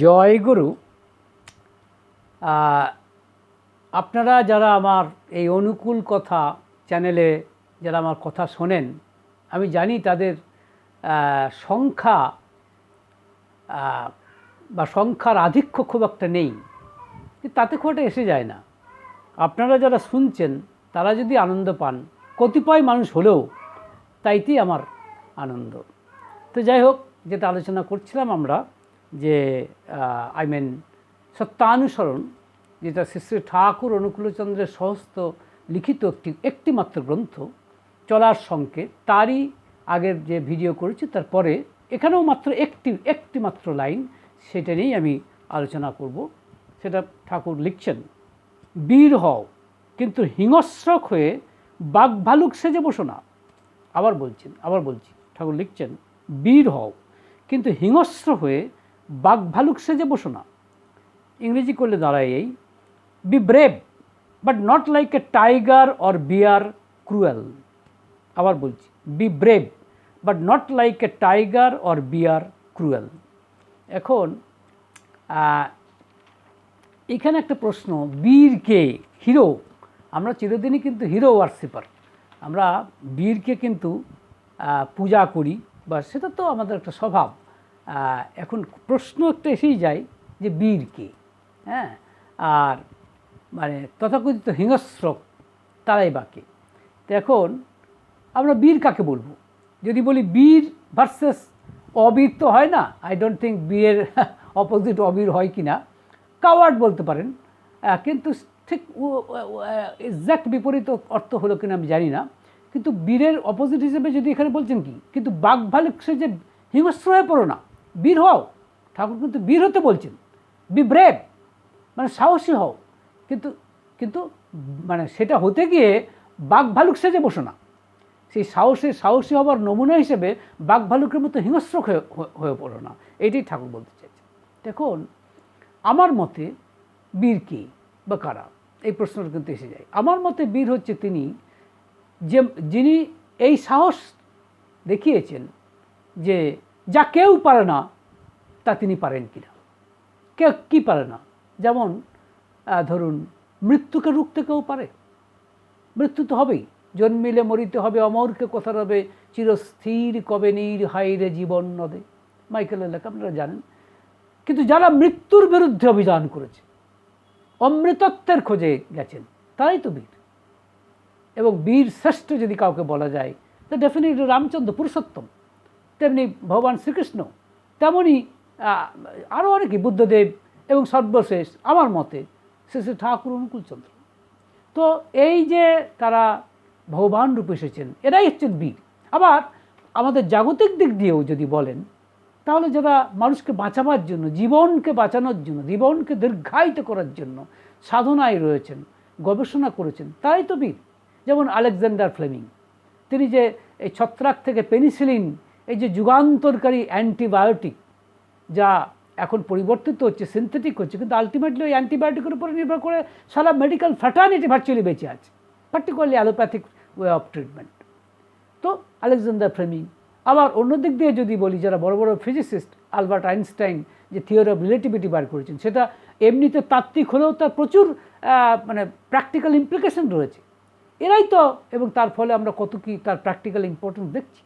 জয় গুরু আপনারা যারা আমার এই অনুকূল কথা চ্যানেলে যারা আমার কথা শোনেন, আমি জানি তাদের সংখ্যা বা সংখ্যার আধিক্য খুব একটা নেই তাতে খুব একটা এসে যায় না। আপনারা যারা শুনছেন, তারা যদি আনন্দ পান, কতিপয় মানুষ হলেও তাইতেই আমার আনন্দ। তো যাই হোক, যেটা আলোচনা করছিলাম আমরা যে আই মিন সত্যানুসরণ, যেটা শ্রী শ্রী ঠাকুর অনুকূলচন্দ্রের সহস্ত লিখিত একটি একটি মাত্র গ্রন্থ, চলার সংকেত, তারই আগের যে ভিডিও করেছি তারপরে এখানেও মাত্র একটি একটি মাত্র লাইন, সেটা নিয়েই আমি আলোচনা করব। সেটা ঠাকুর লিখছেন, বীর হও, কিন্তু হিংস্রক হয়ে বাঘ ভালুক সেজে বসো না। আবার বলছেন, আবার বলছি, ঠাকুর লিখছেন, বীর হও, কিন্তু হিংস্র হয়ে বাঘ ভালুক সেজে বসো না। ইংরেজি করলে দাঁড়ায় এই be brave but not like a tiger or bear cruel আবার বলছি be brave but not like a tiger or bear cruel এখন এখানে একটা প্রশ্ন বীরকে হিরো? আমরা চিরদিনই কিন্তু হিরো ওয়ার্সিপার আমরা বীরকে কিন্তু পূজা করি, বা সেটা তো আমাদের একটা স্বভাব। এখন প্রশ্ন একটা এসেই যায় যে বীরকে হ্যাঁ? আর মানে তথাকথিত হিংস্র তারাই বাকে তো এখন আমরা বীর কাকে বলব? যদি বলি বীর ভার্সেস অবীর তো হয় না আই ডোন্ট থিঙ্ক বীরের অপোজিট অবীর হয় কি না কাওয়ার্ড বলতে পারেন। কিন্তু ঠিক এক্স্যাক্ট বিপরীত অর্থ হলো কিনা আমি জানি না। কিন্তু বীরের অপোজিট হিসেবে যদি এখানে বলছেন কি? কিন্তু বাঘ ভালুক সে যে হিংস্র হয়ে পড়ো না। বীর হও, ঠাকুর কিন্তু বীর হতে বলছেন। বি ব্রেভ মানে সাহসী হও। কিন্তু কিন্তু মানে সেটা হতে গিয়ে বাঘ ভালুক সেজে বসো না। সেই সাহসী সাহসী হবার নমুনা হিসেবে বাঘ ভালুকের মতো হিংস্র হয়ে, হয়ে- পড়ো না। এটাই ঠাকুর বলতে চাইছে দেখুন, আমার মতে বীর কি বা কারা? এই প্রশ্নটা কিন্তু এসে যায়। আমার মতে বীর হচ্ছে তিনি যে, যিনি এই সাহস দেখিয়েছেন যে যা কেউ পারে না, তা তিনি পারেন কি না কেউ কী পারে না? যেমন ধরুন, মৃত্যুকে রুখতে কেউ পারে। মৃত্যু তো হবেই। জন্মিলে মরিতে হবে, অমরকে কথা রবে? চিরস্থির কবে নীর হাইরে জীবন নদে? মাইকেলের লেখা আপনারা জানেন। কিন্তু যারা মৃত্যুর বিরুদ্ধে অভিযান করেছে, অমৃতত্বের খোঁজে গেছেন, তারাই তো বীর। এবং বীর শ্রেষ্ঠ যদি কাউকে বলা যায়, তো ডেফিনেটলি রামচন্দ্র পুরুষোত্তম। তেমনি ভগবান শ্রীকৃষ্ণ, তেমনি আরও অনেকে বুদ্ধদেব এবং সর্বশেষ আমার মতে শ্রী ঠাকুর অনুকূলচন্দ্র তো এই যে তারা ভগবান রূপে এসেছেন, এরাই হচ্ছেন বীর। আবার আমাদের জাগতিক দিক দিয়েও যদি বলেন, তাহলে যারা মানুষকে বাঁচাবার জন্য, জীবনকে বাঁচানোর জন্য, জীবনকে দীর্ঘায়িত করার জন্য সাধনায় রয়েছেন, গবেষণা করেছেন, তারাই তো বীর। যেমন আলেকজান্ডার ফ্লেমিং, তিনি যে এই ছত্রাক থেকে পেনিসিলিন এই যে যুগান্তরকারী অ্যান্টিবায়োটিক, যা এখন পরিবর্তিত হচ্ছে সিনথেটিক হচ্ছে, কিন্তু আলটিমেটলি ওই অ্যান্টিবায়োটিকের উপরে নির্ভর করে সারা মেডিকেল ফ্যাটার্নিটি ভার্চুয়ালি বেঁচে আছে particularly allopathic way of treatment তো আলেকজান্ডার ফ্লেমিং আবার অন্য দিক দিয়ে যদি বলি, যারা বড় বড় ফিজিসিস্ট আলবার্ট আইনস্টাইন যে থিওরি অফ রিলেটিভিটি বার করেছেন, সেটা এমনিতে তাত্ত্বিক হলেও তার প্রচুর মানে প্র্যাকটিক্যাল ইমপ্লিকেশন রয়েছে। এরাই তো, এবং তার ফলে আমরা কত কি তার প্র্যাকটিক্যাল ইম্পর্টেন্স দেখছি।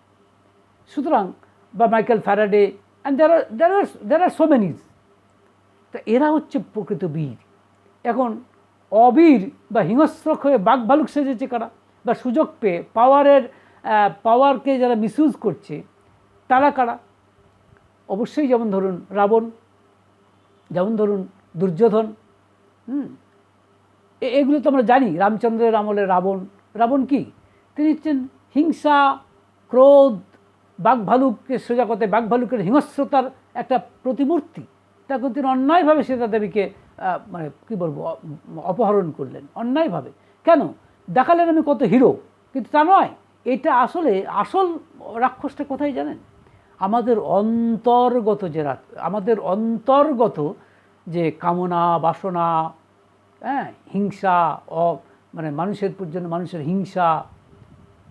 সুতরাং, বা Michael Faraday and there are are there are so তা এরা হচ্ছে প্রকৃত বীর। এখন অবীর বা হিংস্র হয়ে বাঘ ভালুক সেজেছে কারা? বা সুযোগ পেয়ে পাওয়ারের পাওয়ারকে যারা মিসইউজ করছে, তারা কারা? অবশ্যই যেমন ধরুন রাবণ, যেমন ধরুন দুর্যোধন, হুম? এগুলো তো আমরা জানি, রামচন্দ্রের আমলে রাবণ। রাবণ কি? তিনি হচ্ছেন হিংসা, ক্রোধ বাঘ ভালুককে সোজা কথায় বাঘ ভালুকের হিংস্রতার একটা প্রতিমূর্তি তখন তিনি অন্যায়ভাবে সীতা দেবীকে মানে কী বলব অপহরণ করলেন, অন্যায়ভাবে। কেন? দেখালেন আমি কত হিরো, কিন্তু তা নয়, এটা আসলে আসল রাক্ষসটা কোথায় জানেন? আমাদের অন্তর্গত যে আমাদের অন্তর্গত যে কামনা, বাসনা হ্যাঁ হিংসা মানে মানুষের জন্য মানুষের হিংসা,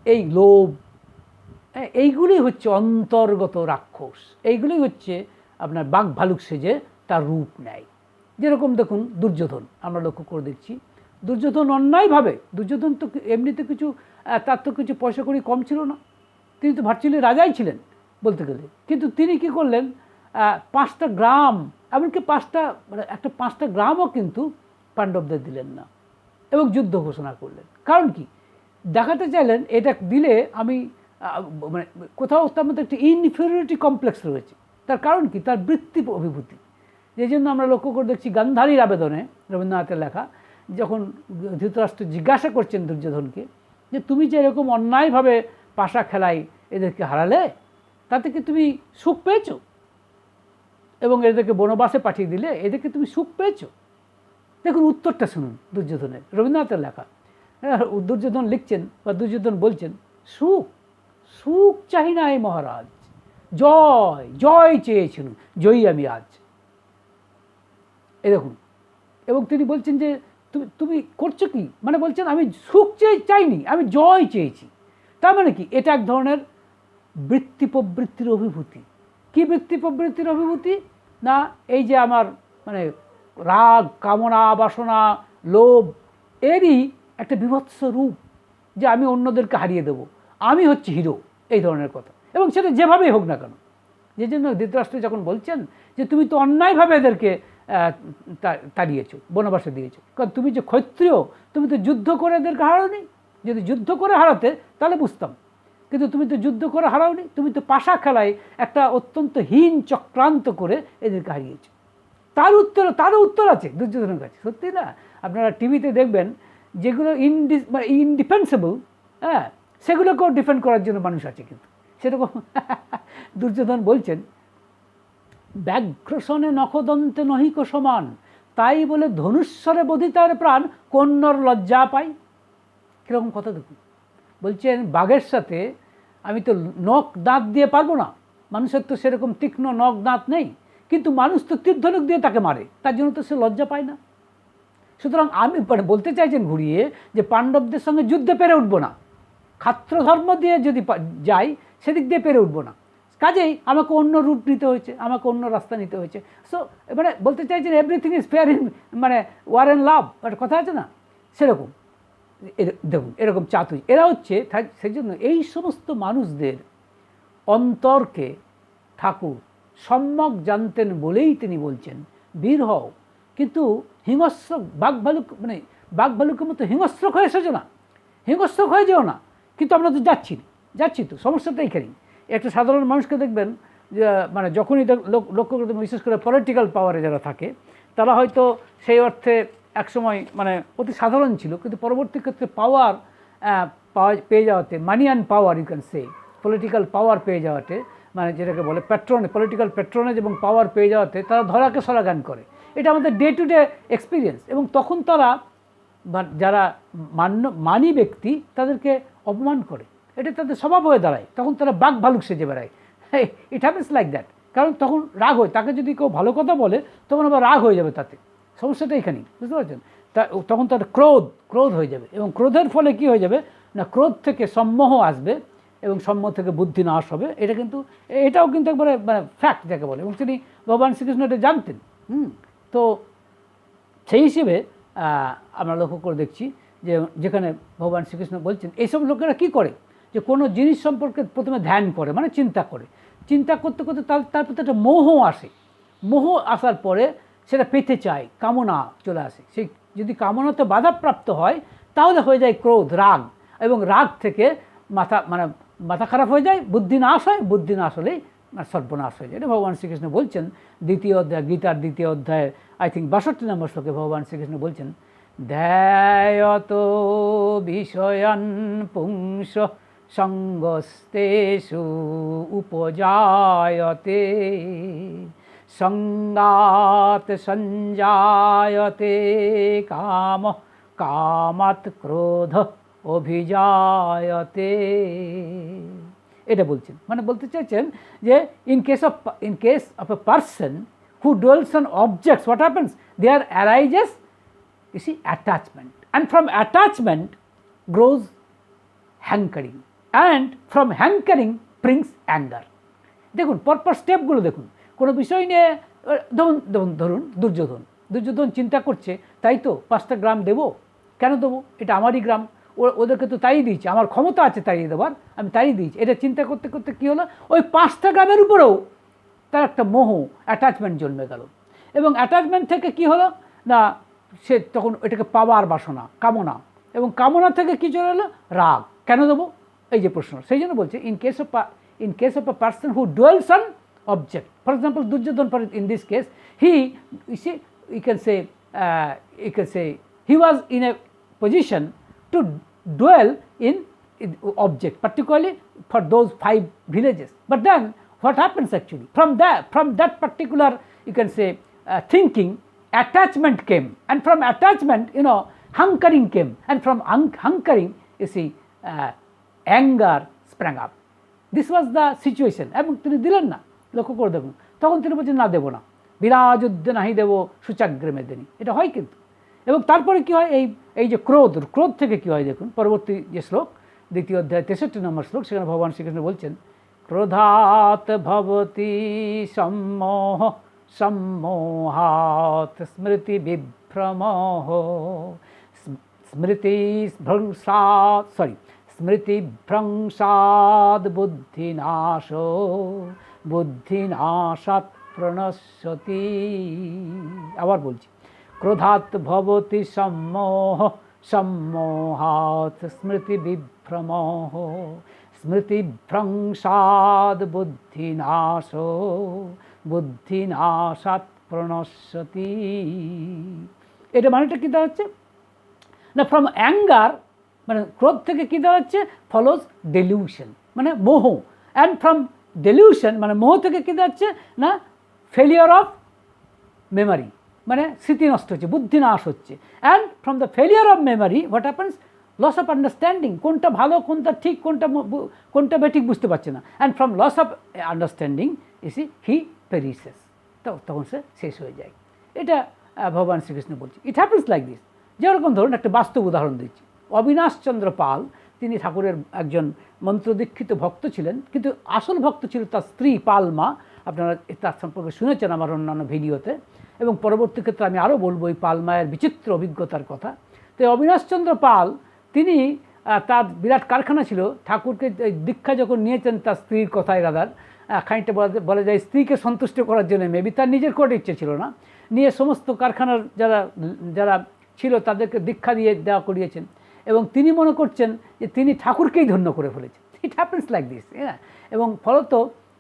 এই লোভ এইগুলি হচ্ছে অন্তর্গত রাক্ষস। এইগুলি হচ্ছে আপনার বাঘ ভালুক সেজে তার রূপ নেয়। যেরকম দেখুন দুর্যোধন, আমরা লক্ষ্য করে দেখছি। দুর্যোধন অন্যায়ভাবে, দুর্যোধন তো এমনিতে কিছু তার তো কিছু পয়সা করি কম ছিল না। তিনি তো ভার্চুয়ালি রাজাই ছিলেন বলতে গেলে। কিন্তু তিনি কি করলেন পাঁচটা গ্রাম, এমনকি পাঁচটা মানে একটা পাঁচটা গ্রামও কিন্তু পাণ্ডবদের দিলেন না এবং যুদ্ধ ঘোষণা করলেন। কারণ কি? দেখাতে চাইলেন, এটা দিলে আমি মানে কোথাও তার মধ্যে একটা ইনফিরিয়রিটি কমপ্লেক্স রয়েছে। তার কারণ কি? তার বৃত্তি অভিভূতি যে জন্য আমরা লক্ষ্য করে দেখছি গান্ধারীর আবেদনে রবীন্দ্রনাথের লেখা, যখন ধৃতরাষ্ট্র জিজ্ঞাসা করছেন দুর্যোধনকে যে, তুমি যে এরকম অন্যায়ভাবে পাশা খেলাই এদেরকে হারালে, তাতে কি তুমি সুখ পেয়েছ? এবং এদেরকে বনবাসে পাঠিয়ে দিলে এদেরকে তুমি সুখ পেয়েছ? দেখুন, উত্তরটা শুনুন দুর্যোধনের, রবীন্দ্রনাথের লেখা। দুর্যোধন লিখছেন বা দুর্যোধন বলছেন, সুখ সুখ চাই নাই মহারাজ। জয় জয় চেয়েছেন জয়ী আমি আজ। এ দেখুন, এবং তিনি বলছেন যে তুমি তুমি করছ কি? মানে বলছেন, আমি সুখ চেয়ে, চাইনি, আমি জয় চেয়েছি। তার মানে কি? এটা এক ধরনের বৃত্তি প্রবৃত্তির অভিভূতি। কি বৃত্তি প্রবৃত্তির অভিভূতি? না, এই যে আমার মানে রাগ, কামনা, বাসনা, লোভ, এরই একটা বিভৎস রূপ যে আমি অন্যদেরকে হারিয়ে দেব। আমি হচ্ছে হিরো এই ধরনের কথা। এবং সেটা যেভাবেই হোক না কেন। যে জন্য ধৃতরাষ্ট্র যখন বলছেন যে তুমি তো অন্যায়ভাবে এদেরকে তাড়িয়েছো, বনবাসে দিয়েছ। কারণ তুমি যে ক্ষত্রিয়, তুমি তো যুদ্ধ করে এদেরকে হারাওনি। যদি যুদ্ধ করে হারাতে, তাহলে বুঝতাম। কিন্তু তুমি তো যুদ্ধ করে হারাওনি, তুমি তো পাশা খেলায় একটা অত্যন্ত হীন চক্রান্ত করে এদেরকে হারিয়েছো। তার উত্তর তারও উত্তর আছে দুর্যোধনের কাছে, সত্যি না? আপনারা টিভিতে দেখবেন যেগুলো ইনডি মানে ইনডিফেন্সেবল হ্যাঁ? সেগুলোকেও ডিফেন্ড করার জন্য মানুষ আছে কিন্তু। সেরকম দুর্যোধন বলছেন ব্যাঘ্রসনে নখদন্তে নহিক সমান। তাই বলে ধনুস্বরে বোধিতার প্রাণ কন্যর লজ্জা পাই। কীরকম কথা দেখুন। বলছেন, বাঘের সাথে আমি তো নখ দাঁত দিয়ে পারব না। মানুষের তো সেরকম তীক্ষ্ণ নখ দাঁত নেই। কিন্তু মানুষ তো তীর্ধনুক দিয়ে তাকে মারে। তার জন্য তো সে লজ্জা পায় না। সুতরাং আমি বলতে চাইছেন ঘুরিয়ে যে পাণ্ডবদের সঙ্গে যুদ্ধে পেরে উঠবো না। খাত্র ধর্ম দিয়ে যদি যাই, সেদিক দিয়ে পেরে উঠবো না। কাজেই আমাকে অন্য রুট নিতে হয়েছে, আমাকে অন্য রাস্তা নিতে হয়েছে। সো মানে বলতে চাইছেন এভরিথিং ইজ ফেয়ার ইন মানে ওয়ার অ্যান্ড লাভ একটা কথা আছে না? সেরকম। দেখুন, এরকম চাতুই এরা হচ্ছে সেই জন্য এই সমস্ত মানুষদের অন্তরকে ঠাকুর সম্যক জানতেন বলেই তিনি বলছেন, বীর হও। কিন্তু হিংস্র, বাঘ ভালুক মানে বাঘ ভালুকের মতো হিংস্রক হয়ে এসেছ না? হিংস্রক হয়ে যেও না। কিন্তু আমরা তো যাচ্ছি যাচ্ছি তো সমস্যাটা এইখানেই। একটা সাধারণ মানুষকে দেখবেন, যে মানে যখনই লক্ষ্য করতে বিশেষ করে পলিটিক্যাল পাওয়ারে যারা থাকে, তারা হয়তো সেই অর্থে একসময় মানে অতি সাধারণ ছিল, কিন্তু পরবর্তী ক্ষেত্রে পাওয়ার পাওয়া, পেয়ে যাওয়াতে money and power you can say political power পেয়ে যাওয়াতে মানে যেটাকে বলে প্যাট্রনে পলিটিক্যাল প্যাট্রনেজ এবং পাওয়ার পেয়ে যাওয়াতে তারা ধরাকে সরা গান করে। এটা আমাদের ডে টু ডে এক্সপিরিয়েন্স এবং তখন তারা যারা মান্য, মানি ব্যক্তি, তাদেরকে অপমান করে। এটা তাদের স্বভাব হয়ে দাঁড়ায়। তখন তারা বাঘ ভালুক সেজে বেড়ায়। ইট হ্যাপেন্স লাইক দ্যাট কারণ তখন রাগ হয়। তাকে যদি কেউ ভালো কথা বলে, তখন আবার রাগ হয়ে যাবে তাতে। সমস্যাটা এখানেই। বুঝতে পারছেন? তা, তখন তার ক্রোধ ক্রোধ হয়ে যাবে। এবং ক্রোধের ফলে কি হয়ে যাবে? না, ক্রোধ থেকে সম্মোহ আসবে এবং সম্মোহ থেকে বুদ্ধি নাশ হবে। এটা কিন্তু, এটাও কিন্তু একবারে মানে ফ্যাক্ট যাকে বলে। এবং তিনি ভগবান শ্রীকৃষ্ণ এটা জানতেন। হুম? তো সেই হিসেবে আমরা লক্ষ্য করে দেখছি যে যেখানে ভগবান শ্রীকৃষ্ণ বলছেন, এইসব লোকেরা কি করে? যে কোনো জিনিস সম্পর্কে প্রথমে ধ্যান করে মানে চিন্তা করে। চিন্তা করতে করতে তার তার প্রতি একটা মোহ আসে। মোহ আসার পরে সেটা পেতে চায়, কামনা চলে আসে। সেই যদি কামনাতে বাধাপ্রাপ্ত হয়, তাহলে হয়ে যায় ক্রোধ, রাগ এবং রাগ থেকে মাথা মানে মাথা খারাপ হয়ে যায়, বুদ্ধি নাশ হয়, বুদ্ধি নাশ হলেই মানে সর্বনাশ হয়ে যায়। এটা ভগবান শ্রীকৃষ্ণ বলছেন। দ্বিতীয় অধ্যায়, গীতার দ্বিতীয় অধ্যায় আই থিঙ্ক বাষট্টি নম্বর শ্লোকে ভগবান শ্রীকৃষ্ণ বলছেন ধ্যায়ত বিষয়ান পুংস সঙ্গস্তেষু উপজায়তে, সঙ্গাত সঞ্জায়তে কাম কামাত ক্রোধ অভিজায়তে। এটা বলছেন। মানে বলতে চাইছেন যে in case of in case of a person who dwells on objects what happens there arises you see, attachment. And from attachment grows hankering. And from hankering brings anger. দেখুন, পরপর স্টেপগুলো দেখুন। কোনো বিষয় নিয়ে ধরুন ধরুন ধরুন, দুর্যোধন। দুর্যোধন চিন্তা করছে, তাই তো, পাঁচটা গ্রাম দেবো? কেন দেবো? এটা আমারই গ্রাম। ওদেরকে তো তাই দিয়েছে। আমার ক্ষমতা আছে তাই দেওয়ার আমি তাই দিয়েছি। এটা চিন্তা করতে করতে কী হলো? ওই পাঁচটা গ্রামের উপরেও তার একটা মোহ অ্যাটাচমেন্ট জন্মে গেল। এবং অ্যাটাচমেন্ট থেকে কি হলো? না সে তখন এটাকে পাওয়ার বাসনা, কামনা। এবং কামনা থেকে কী চলে এলো? রাগ। কেন দেবো? এই যে প্রশ্ন। সেই জন্য বলছে in case of in case of a person who dwells on object for example Duryodhana পর in this case he see you can say you can say he was in a position to dwell in object particularly for those five villages but then what happens actually from the from that particular you can say thinking attachment came, and from attachment, you know, hunkering came, and from hunk- hunkering, you anger sprang up. This was the situation এবং তিনি দিলেন না। লক্ষ্য করে দেখুন। তখন তিনি বলছেন না দেবো না। বিরাজ নাহি দেব সুচাগ্রে মেদিনী। এটা হয় কিন্তু। এবং তারপরে কি হয়? এই এই যে ক্রোধ ক্রোধ থেকে কি হয় দেখুন? পরবর্তী যে শ্লোক দ্বিতীয় অধ্যায় তেষট্টি নম্বর শ্লোক সেখানে ভগবান শ্রীকৃষ্ণ বলছেন ক্রোধাত ভবতি সম্মোহ সম্মোহাত স্মৃতি বিভ্রমহ স্মৃতি ভ্রংসাৎ সরি স্মৃতিভ্রংসাদ বুদ্ধিনাশ বুদ্ধিনাশাৎ প্রণশ্যতি আবার বলছি ক্রোধাৎ ভবতি সম্মোহ সম্মোহাৎ স্মৃতিবিভ্রম স্মৃতিভ্রংসাদ বুদ্ধিনাশ বুদ্ধিনাশাৎ প্রণশ্যতি এটা মানেটা কী দেওয়া হচ্ছে? না ফ্রম অ্যাঙ্গার মানে ক্রোধ থেকে কী দেওয়া হচ্ছে? ফলোজ ডেলিউশন মানে মোহ। অ্যান্ড ফ্রম ডেলিউশন মানে মোহ থেকে কী দেওয়া হচ্ছে? না ফেলিওর অফ মেমারি মানে স্মৃতি নষ্ট হচ্ছে বুদ্ধি নাশ হচ্ছে। And from the failure of memory what happens loss of understanding কোনটা ভালো, কোনটা ঠিক, কোনটা কোনটা বেঠিক বুঝতে পারছে না। And from loss of understanding EC he perishes তখন সে শেষ হয়ে যায়। এটা ভগবান শ্রীকৃষ্ণ বলছে। ইট হ্যাপেন্স লাইক দিস যেরকম ধরুন একটা বাস্তব উদাহরণ দিচ্ছি। অবিনাশ চন্দ্র পাল, তিনি ঠাকুরের একজন মন্ত্রদীক্ষিত ভক্ত ছিলেন, কিন্তু আসল ভক্ত ছিল তার স্ত্রী পালমা। আপনারা তার সম্পর্কে শুনেছেন আমার অন্যান্য ভিডিওতে। এবং পরবর্তী ক্ষেত্রে আমি আরও বলব এই পালমায়ের বিচিত্র অভিজ্ঞতার কথা। তো অবিনাশচন্দ্র পাল, তিনি তার বিরাট কারখানা ছিল। ঠাকুরকে দীক্ষা যখন নিয়েছেন তার স্ত্রীর কথায় রাদার খানিকটা বলা- যায় স্ত্রীকে সন্তুষ্ট করার জন্য মেবি তার নিজের করে ইচ্ছে ছিল না। নিয়ে সমস্ত কারখানার যারা যারা ছিল তাদেরকে দীক্ষা দিয়ে দেওয়া করিয়েছেন। এবং তিনি মনে করছেন যে তিনি ঠাকুরকেই ধন্য করে ফেলেছেন। ইট হ্যাপেন্স লাইক দিস হ্যাঁ এবং ফলত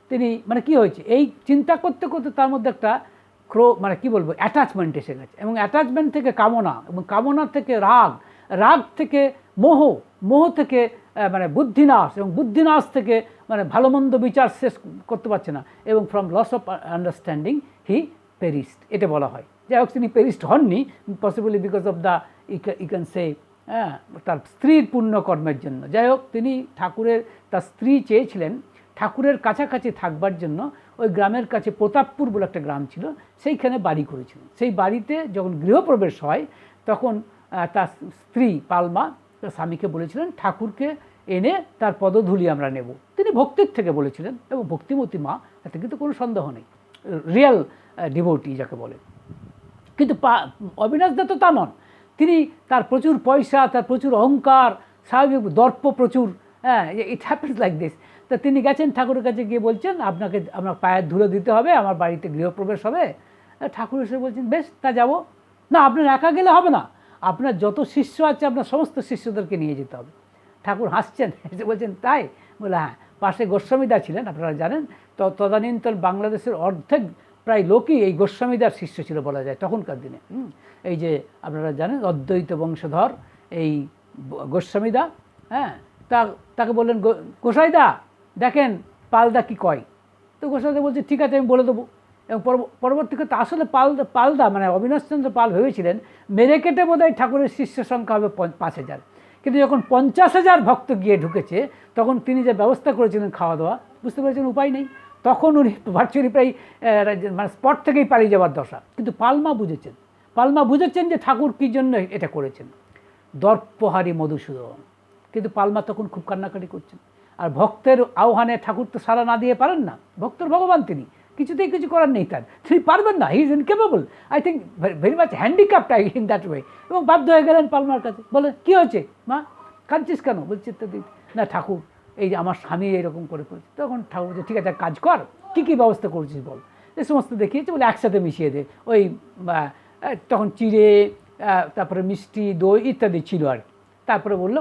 তিনি মানে কি হয়েছে? এই চিন্তা করতে করতে তার মধ্যে একটা ক্রো মানে কি বলব অ্যাটাচমেন্ট এসে গেছে। এবং অ্যাটাচমেন্ট থেকে কামনা, এবং কামনা থেকে রাগ রাগ থেকে মোহ মোহ থেকে মানে বুদ্ধিনাশ এবং বুদ্ধিনাশ থেকে মানে ভালো মন্দ বিচার শেষ করতে পারছে না এবং from loss of understanding he perished এটা বলা হয়। যাই হোক, তিনি পেরিস্ট হননি possibly because of the you can say হ্যাঁ তার স্ত্রীর পুণ্যকর্মের জন্য। যাই হোক, তিনি ঠাকুরের, তার স্ত্রী চেয়েছিলেন ঠাকুরের কাছাকাছি থাকবার জন্য। ওই গ্রামের কাছে প্রতাপপুর বলে একটা গ্রাম ছিল, সেইখানে বাড়ি করেছিলেন। সেই বাড়িতে যখন গৃহপ্রবেশ হয়, তখন তার স্ত্রী পালমা তার স্বামীকে বলেছিলেন, ঠাকুরকে এনে তার পদধূলি আমরা নেব। তিনি ভক্তির থেকে বলেছিলেন এবং ভক্তিমতী মা, তাতে কিন্তু কোনো সন্দেহ নেই। রিয়েল ডিভোটি যাকে বলে। কিন্তু অবিনাশ দা তো তা নন। তিনি তার প্রচুর পয়সা, তার প্রচুর অহংকার, স্বাভাবিক দর্প প্রচুর হ্যাঁ ইট হ্যাপেন্স লাইক দিস তা তিনি গেছেন ঠাকুরের কাছে গিয়ে বলছেন, আপনাকে, আপনার পায়ের ধুলো দিতে হবে, আমার বাড়িতে গৃহপ্রবেশ হবে। ঠাকুর এসে বলছেন, বেশ, তা যাব। না, আপনার একা গেলে হবে না। আপনার যত শিষ্য আছে, আপনার সমস্ত শিষ্যদেরকে নিয়ে যেতে হবে। ঠাকুর হাসছেন, এসে বলছেন, তাই? বলে হ্যাঁ পাশে গোস্বামীদা ছিলেন, আপনারা জানেন, তো তদানীন্তন বাংলাদেশের অর্ধেক প্রায় লোকই এই গোস্বামীদার শিষ্য ছিল বলা যায় তখনকার দিনে। এই যে আপনারা জানেন, অদ্বৈত বংশধর এই গোস্বামীদা হ্যাঁ তা, তাকে বললেন, "গো- গোসাইদা, দেখেন পালদা কি কয়? তো গোসাইদা বলছে, ঠিক আছে, আমি বলে দেবো। এবং পরব- পরবর্তী আসলে পাল পালদা মানে অবিনাশচন্দ্র পাল ভেবেছিলেন, মেরে কেটে বোধহয় ঠাকুরের শিষ্য সংখ্যা হবে পাঁচ হাজার। কিন্তু যখন পঞ্চাশ হাজার ভক্ত গিয়ে ঢুকেছে, তখন তিনি যে ব্যবস্থা করেছিলেন খাওয়া দাওয়া বুঝতে পেরেছেন উপায় নেই। তখন উনি ভার্চুয়ালি প্রায় মানে স্পট থেকেই পালিয়ে যাওয়ার দশা। কিন্তু পালমা বুঝেছেন। পালমা বুঝেছেন যে ঠাকুর কী জন্য এটা করেছেন। দর্পহারি মধুসূদন। কিন্তু পালমা তখন খুব কান্নাকাটি করছেন। আর ভক্তের আহ্বানে ঠাকুর তো সারা না দিয়ে পারেন না। ভক্তের ভগবান তিনি। কিছুতেই কিছু করার নেই তার। তিনি পারবেন না he is incapable I think very much handicapped I in that way এবং বাধ্য হয়ে গেলেন পালমার কাছে। বলে, কী হয়েছে, মা? কাঁদছিস কেন? বলছে না, ঠাকুর, এই যে আমার স্বামী এরকম করে করেছে। তখন ঠাকুর বলছে, ঠিক আছে কাজ কর, কী কী ব্যবস্থা করছিস বল? এই সমস্ত দেখিয়েছে, বলে একসাথে মিশিয়ে দে। ওই তখন চিড়ে তারপরে মিষ্টি, দই ইত্যাদি ছিল আর তারপরে বলল,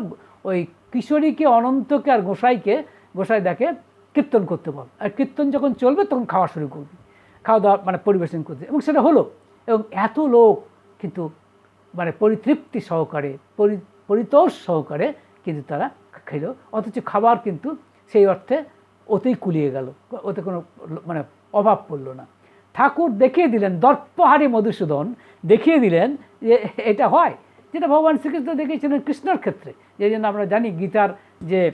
ওই কিশোরীকে, অনন্তকে আর গোসাইকে, গোসাই দেখে কীর্তন করতে বল। আর কীর্তন যখন চলবে, তখন খাওয়া শুরু করবি। খাওয়া দাওয়া মানে পরিবেশন করতে। এবং সেটা হলো। এবং এত লোক কিন্তু মানে পরিতৃপ্তি সহকারে, পরি, পরিতোষ সহকারে কিন্তু তারা খেলো। অথচ খাবার কিন্তু সেই অর্থে ওতেই কুলিয়ে গেল। ওতে কোনো মানে অভাব পড়ল না। ঠাকুর দেখিয়ে দিলেন, দর্পহারী মধুসূদন দেখিয়ে দিলেন যে এটা হয়। যেটা ভগবান শ্রীকৃষ্ণ দেখিয়েছিলেন কৃষ্ণর ক্ষেত্রে। যে জন্য আমরা জানি গীতার যে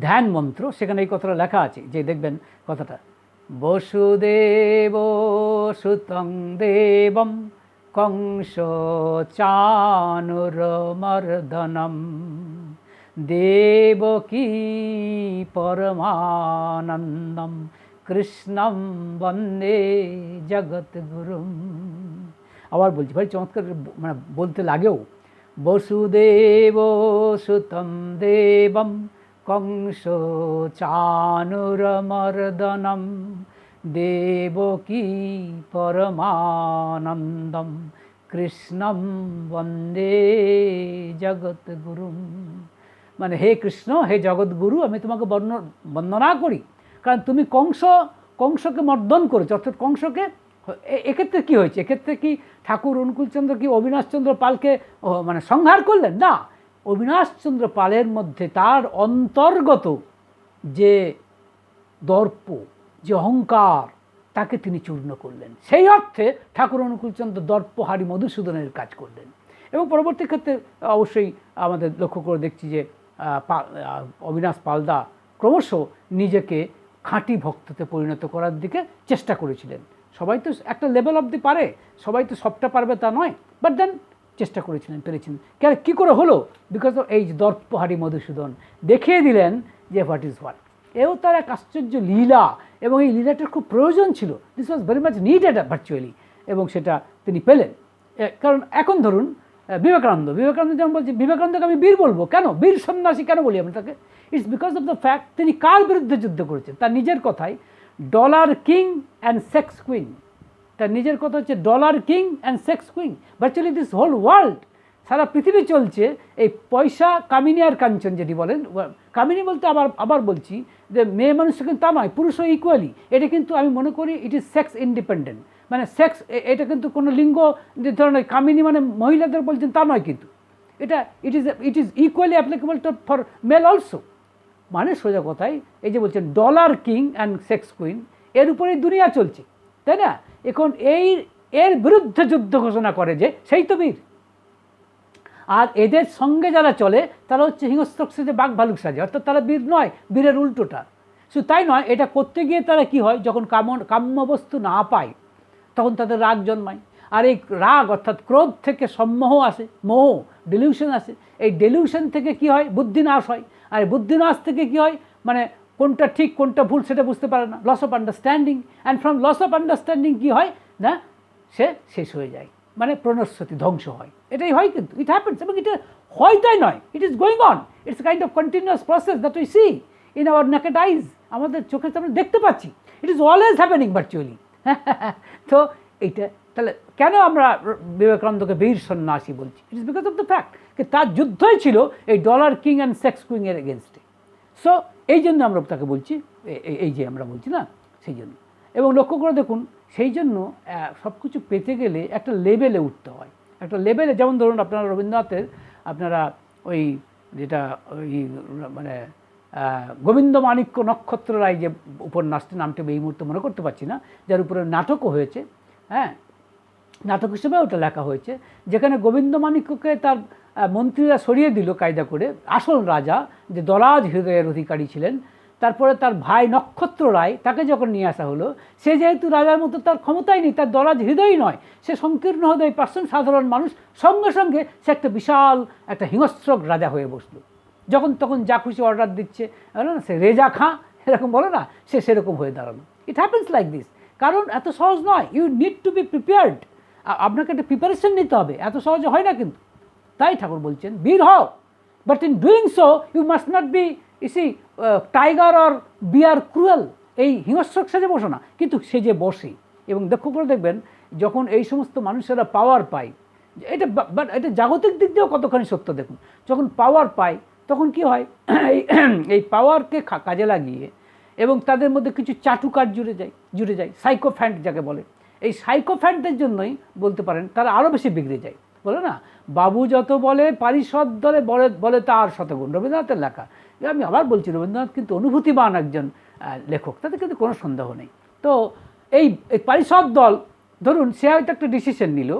ধ্যান মন্ত্র সেখানে এই কথাটা লেখা আছে। যে দেখবেন কথাটা, বসুদেব সুতং দেবম কংস চানুরমর্দনম। দেবকী পরমানন্দম। কৃষ্ণম বন্দে জগৎগুরুম। আবার বলছি, ভাই, চমৎকার মানে বলতে লাগেও, বসুদেব সুতম দেবম কংস চানুরমর্দনম দেবকী পরমানন্দম কৃষ্ণম বন্দে জগৎগুরুম মানে হে কৃষ্ণ, হে জগৎগুরু আমি তোমাকে বর্ণ বন্দনা করি। কারণ তুমি কংস, কংসকে মর্দন করেছ, অর্থাৎ কংসকে এক্ষেত্রে কি হয়েছে? এক্ষেত্রে কি ঠাকুর, অনুকূলচন্দ্র কি অবিনাশচন্দ্র পালকে মানে সংহার করলেন? না। অবিনাশচন্দ্র পালের মধ্যে তার অন্তর্গত যে দর্প, যে অহংকার, তাকে তিনি চূর্ণ করলেন। সেই অর্থে ঠাকুর অনুকূলচন্দ্র দর্পহারি মধুসূদনের কাজ করলেন। এবং পরবর্তী ক্ষেত্রে অবশ্যই আমাদের লক্ষ্য করে দেখছি যে অবিনাশ পালদা ক্রমশ নিজেকে খাঁটি ভক্ততে পরিণত করার দিকে চেষ্টা করেছিলেন। সবাই তো একটা লেভেল অবধি পারে, সবাই তো সবটা পারবে তা নয়। বাট দেন চেষ্টা করেছিলেন পেরেছিলেন কেন, কী করে হলো? বিকজ অফ এই দর্পহারি মধুসূদন। দেখিয়ে দিলেন যে হোয়াট ইজ হোয়াট এও তার এক আশ্চর্য লীলা, এবং এই লীলাটার খুব প্রয়োজন ছিল। This was very much needed virtually এবং সেটা তিনি পেলেন। কারণ এখন ধরুন বিবেকানন্দ। বিবেকানন্দ যেমন বলছে, বিবেকানন্দকে আমি বীর বলব। কেন? বীর সন্ন্যাসী কেন বলি আমি তাকে? It's because of the fact তিনি কার বিরুদ্ধে যুদ্ধ করেছেন? তার নিজের কথাই dollar king and sex queen তার নিজের কথা হচ্ছে dollar king and sex queen virtually this whole world সারা পৃথিবী চলছে এই পয়সা কামিনী আর কাঞ্চন যেটি বলেন। কামিনী বলতে আবার আবার বলছি যে মেয়ে মানুষটা কিন্তু তা নয় পুরুষও ইকুয়ালি এটা কিন্তু আমি মনে করি ইট ইজ সেক্স ইন্ডিপেন্ডেন্ট মানে সেক্স এটা কিন্তু কোনো লিঙ্গ যে ধরনের কামিনী মানে মহিলাদের বলছেন তা নয় কিন্তু। এটা it is it is equally applicable to for male also মানে সোজা কথাই এই যে বলছেন dollar king and sex queen এর উপরেই দুনিয়া চলছে, তাই না? এখন এই, এর বিরুদ্ধে যুদ্ধ ঘোষণা করে যে সেই তো বীর। আর এদের সঙ্গে যারা চলে, তারা হচ্ছে হিংস্র যে বাঘ ভালুক সাজে, অর্থাৎ তারা বীর নয়, বীরের উল্টোটা। শুধু তাই নয়, এটা করতে গিয়ে তারা কি হয়, যখন কাম কাম্য বস্তু না পায়, তখন তাদের রাগ জন্মায়। আর এই রাগ, অর্থাৎ ক্রোধ থেকে সম্মোহ আসে, মোহ ডেলিউশন আসে। এই ডেলিউশন থেকে কি হয়, বুদ্ধিনাশ হয়। আর বুদ্ধিনাশ থেকে কি হয় মানে কোনটা ঠিক, কোনটা ভুল সেটা বুঝতে পারে না। Loss of understanding and from loss of understanding কী হয়? না, সে শেষ হয়ে যায়। মানে প্রণস্বতী ধ্বংস হয়। এটাই হয় কিন্তু। ইট হ্যাপেন্স এবং এটা হয় তাই নয়। It is going on it's kind of continuous process that we see in our naked eyes আমাদের চোখের সামনে দেখতে পাচ্ছি। It is always happening virtually তো এইটা, তাহলে কেন আমরা বিবেকানন্দকে বীর সন্ন্যাসী বলছি? It is because of the fact তার যুদ্ধই ছিল এই ডলার কিং অ্যান্ড সেক্স কুইংয়ের এগেনস্টে সো এই জন্য আমরা তাকে বলছি এই যে আমরা বলছি না, সেই জন্য। এবং লক্ষ্য করে দেখুন, সেই জন্য সব কিছু পেতে গেলে একটা লেভেলে উঠতে হয়। একটা লেভেলে যেমন ধরুন আপনারা রবীন্দ্রনাথের, আপনারা ওই যেটা ওই মানে গোবিন্দ মাণিক্য নক্ষত্র রায় যে উপন্যাসটি, নামটা এই মুহূর্তে মনে করতে পারছি না, যার উপরে নাটকও হয়েছে হ্যাঁ? নাটক হিসেবে ওটা লেখা হয়েছে, যেখানে গোবিন্দ মাণিক্যকে তার মন্ত্রীরা সরিয়ে দিল কায়দা করে। আসল রাজা যে দলাজ হৃদয়ের অধিকারী ছিলেন, তারপরে তার ভাই নক্ষত্র রায় তাকে যখন নিয়ে আসা হলো, সে যেহেতু রাজার মতো তার ক্ষমতাই নেই, তার দলাজ হৃদয় নয়, সে সংকীর্ণ হৃদয় পার্সন, সাধারণ মানুষ, সঙ্গে সঙ্গে সে একটা বিশাল একটা হিংস্র রাজা হয়ে বসল। যখন তখন যা খুশি অর্ডার দিচ্ছে না, সে রেজা খাঁ, এরকম বলে না, সে সেরকম হয়ে দাঁড়ানো ইট হ্যাপেন্স লাইক দিস কারণ এত সহজ নয় you need to be prepared আপনাকে একটা প্রিপারেশন নিতে হবে, এত সহজে হয় না কিন্তু। তাই ঠাকুর বলছেন, বীর হও but in doing so you must not be easy tiger or bear cruel এই হিংস্রক সেজে বসো না, কিন্তু সেজে বসে, এবং লক্ষ্য করে দেখবেন, যখন এই সমস্ত মানুষেরা পাওয়ার পায়, এটা বাট এটা জাগতিক দিক দিয়েও কতখানি সত্য দেখুন, যখন পাওয়ার পায়, তখন কি হয়, এই এই পাওয়ারকে কাজে লাগিয়ে, এবং তাদের মধ্যে কিছু চাটুকার জুড়ে যায় জুড়ে যায় সাইকোফ্যান্ট যাকে বলে, এই সাইকোফ্যান্টের জন্যই বলতে পারেন, তারা আরও বেশি বিগড়ে যায়। বলে না, বাবু যত বলে পারিষদ দলে বলে বলে তার শতগুণ। রবীন্দ্রনাথের লেখা। আমি আবার বলছি, রবীন্দ্রনাথ কিন্তু অনুভূতিবান একজন লেখক, তাতে কিন্তু কোনো সন্দেহ নেই। তো এই পারিষদ দল, ধরুন, সে হয়তো একটা ডিসিশন নিল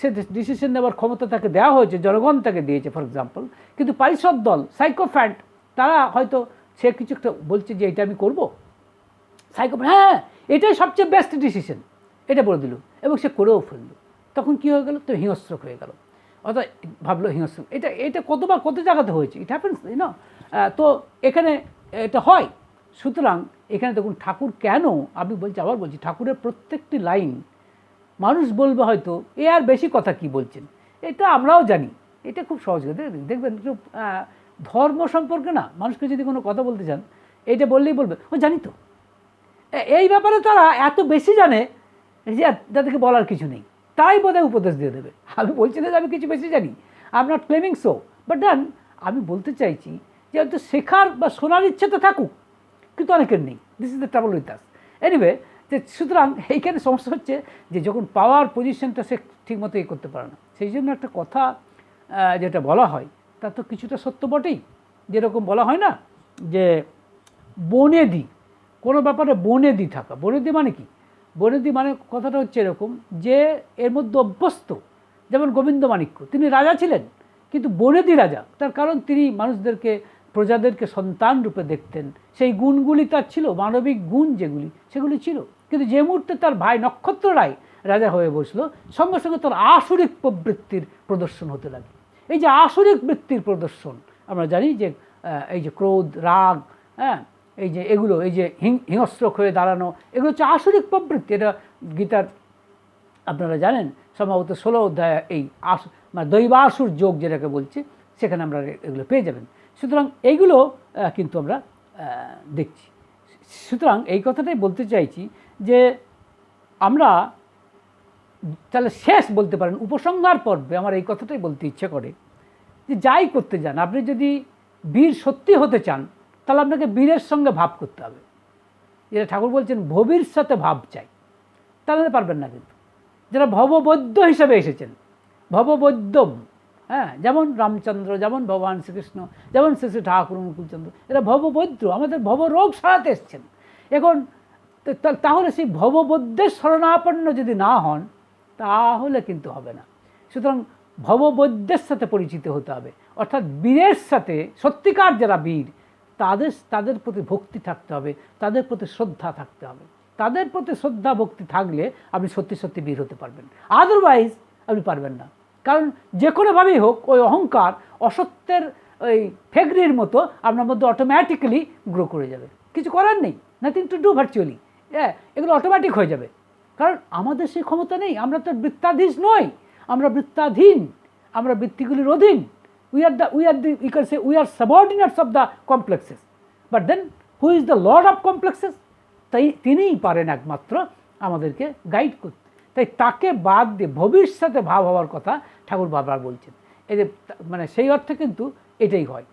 সে ডিসিশন নেওয়ার ক্ষমতা তাকে দেওয়া হয়েছে, জনগণ তাকে দিয়েছে ফর এক্সাম্পল কিন্তু পারিষদ দল সাইকোফ্যান্ট তারা হয়তো, সে কিছু একটা বলছে যে, এটা আমি করব? সাইকো হ্যাঁ এটাই সবচেয়ে বেস্ট ডিসিশন এটা বলে দিল, এবং সে করেও ফেলল। তখন কী হয়ে গেল? তো হিংস্রক হয়ে গেল। অর্থাৎ ভাবলো হিংস্রক এটা এটা কতবার কত জায়গাতে হয়েছে? ইট হ্যাপেন্স না তো এখানে এটা হয়। সুতরাং এখানে দেখুন ঠাকুর কেন? আমি বলছি আবার বলছি ঠাকুরের প্রত্যেকটি লাইন মানুষ বলবে হয়তো এ আর বেশি কথা কি বলছেন? এটা আমরাও জানি। এটা খুব সহজ দেখবেন- আহ, ধর্ম সম্পর্কে না মানুষকে যদি কোনো কথা বলতে চান এটা বললেই বলবে। ও জানি তো। এই ব্যাপারে তারা এত বেশি জানে যে তাদেরকে বলার কিছু নেই। তাই বোধহয় উপদেশ দিয়ে দেবে। আমি বলছি না যে আমি কিছু বেশি জানি। I am not claiming so but then আমি বলতে চাইছি যে হয়তো শেখার বা শোনার ইচ্ছে তো থাকুক, কিন্তু অনেকের নেই। This is the trouble with us anyway যে সুতরাং এইখানে সমস্যা হচ্ছে যে যখন পাওয়ার পজিশনটা সে ঠিকমতো ইয়ে করতে পারে না। সেই জন্য একটা কথা যেটা বলা হয়, তা তো কিছুটা সত্য বটেই। যেরকম বলা হয় না যে বনেদি, কোনো ব্যাপারে বনে বনেদি থাকা। বনে বনেদি মানে কি? বনেদি মানে কথাটা হচ্ছে এরকম যে এর মধ্যে অভ্যস্ত, যেমন গোবিন্দ মাণিক্য, তিনি রাজা ছিলেন, কিন্তু বনেদি রাজা, তার কারণ তিনি মানুষদেরকে, প্রজাদেরকে সন্তান রূপে দেখতেন। সেই গুণগুলি তার ছিল, মানবিক গুণ যেগুলি, সেগুলি ছিল। কিন্তু যে মুহূর্তে তার ভাই নক্ষত্র রায় রাজা হয়ে বসল, সঙ্গে সঙ্গে তার আসরিক প্রবৃত্তির প্রদর্শন হতে লাগে এই যে আসরিক বৃত্তির প্রদর্শন, আমরা জানি যে এই যে ক্রোধ, রাগ হ্যাঁ এই যে এগুলো, এই যে হিং, হিংস্রক হয়ে দাঁড়ানো, এগুলো হচ্ছে আসরিক প্রবৃত্তি। এটা গীতার, আপনারা জানেন, সম্ভবত ষোলো অধ্যায় এই আস মানে দৈবাসুর যোগ যেটাকে বলছে, সেখানে আমরা এগুলো পেয়ে যাবেন। সুতরাং এইগুলো কিন্তু আমরা দেখছি। সুতরাং এই কথাটাই বলতে চাইছি যে আমরা তাহলে শেষ বলতে পারেন, উপসংহার পর্বে আমার এই কথাটাই বলতে ইচ্ছে করে যে যাই করতে যান, আপনি যদি বীর সত্যি হতে চান তাহলে আপনাকে বীরের সঙ্গে ভাব করতে হবে। যেটা ঠাকুর বলছেন সাথে ভাব চাই। তাহলে পারবেন না কিন্তু। যারা ভববৈদ্য হিসেবে এসেছেন, ভববৈদ্যম হ্যাঁ যেমন রামচন্দ্র, যেমন ভগবান শ্রীকৃষ্ণ, যেমন শ্রী শ্রী ঠাকুর অনুকূলচন্দ্র, এরা ভববৈদ্য, আমাদের ভবরোগ সারাতে এসছেন। এখন তাহলে সেই ভববৈদ্যের শরণাপন্ন যদি না হন, তাহলে কিন্তু হবে না। সুতরাং ভববৈদ্যের সাথে পরিচিত হতে হবে। অর্থাৎ বীরের সাথে, সত্যিকার যারা বীর তাদের তাদের প্রতি ভক্তি থাকতে হবে, তাদের প্রতি শ্রদ্ধা থাকতে হবে। তাদের প্রতি শ্রদ্ধা, ভক্তি থাকলে আপনি সত্যি সত্যি বীর হতে পারবেন। আদারওয়াইজ আপনি পারবেন না। কারণ যে কোনোভাবেই হোক, ওই অহংকার, অসত্যের ওই ফেগরির মতো আপনার মধ্যে অটোমেটিক্যালি গ্রো করে যাবে। কিছু করার নেই নাথিং টু ডু ভার্চুয়ালি হ্যাঁ এগুলো অটোমেটিক হয়ে যাবে। কারণ আমাদের সেই ক্ষমতা নেই, আমরা তো বৃত্তাধীশ নই, আমরা বৃত্তাধীন, আমরা বৃত্তিগুলির অধীন। We are the we are the you can say we are subordinates of the complexes but then who is the lord of complexes তাই তিনিই পারেন একমাত্র আমাদেরকে গাইড করতে। তাই তাকে বাদ দিয়ে ভবিষ্যতে ভাব হওয়ার কথা ঠাকুর বারবার বলছেন। এই যে মানে সেই অর্থে কিন্তু এটাই হয়।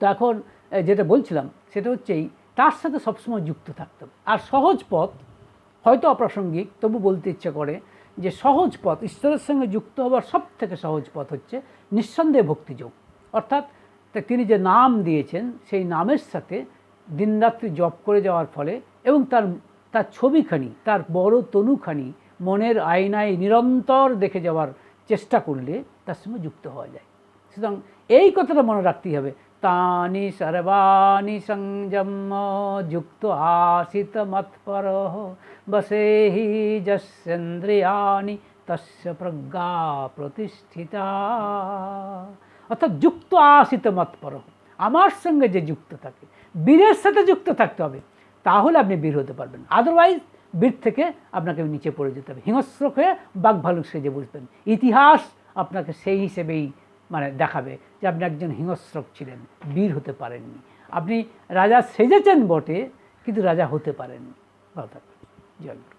তো এখন যেটা বলছিলাম, সেটা হচ্ছে এই, তার সাথে সবসময় যুক্ত থাকতে হবে। আর সহজ পথ, হয়তো অপ্রাসঙ্গিক, তবু বলতে ইচ্ছে করে যে সহজ পথ, ঈশ্বরের সঙ্গে যুক্ত হওয়ার সব থেকে সহজ পথ হচ্ছে নিঃসন্দেহে ভক্তিযোগ। অর্থাৎ তিনি যে নাম দিয়েছেন, সেই নামের সাথে দিনরাত্রি জপ করে যাওয়ার ফলে এবং তার তার ছবিখানি, তার বড় তনুখানি মনের আয়নায় নিরন্তর দেখে যাওয়ার চেষ্টা করলে তার সঙ্গে যুক্ত হওয়া যায়। সুতরাং এই কথাটা মনে রাখতেই হবে। তানি সর্বাণি সংযম যুক্ত আসিত মৎপর বসে হি তস্য প্রজ্ঞা প্রতিষ্ঠিতা অর্থাৎ যুক্ত আসিত মৎপর আমার সঙ্গে যে যুক্ত থাকে, বীরের সাথে যুক্ত থাকতে হবে, তাহলে আপনি বীর হতে পারবেন। আদারওয়াইজ বীর থেকে আপনাকে নিচে পড়ে যেতে হবে। হিংস্র হয়ে বাঘ ভালুক সেজে বুঝবেন ইতিহাস আপনাকে সেই হিসেবেই মানে দেখাবে যে আপনি একজন হিংস্রক ছিলেন, বীর হতে পারেননি। আপনি রাজা সেজেছেন বটে, কিন্তু রাজা হতে পারেননি। ভালো জয়।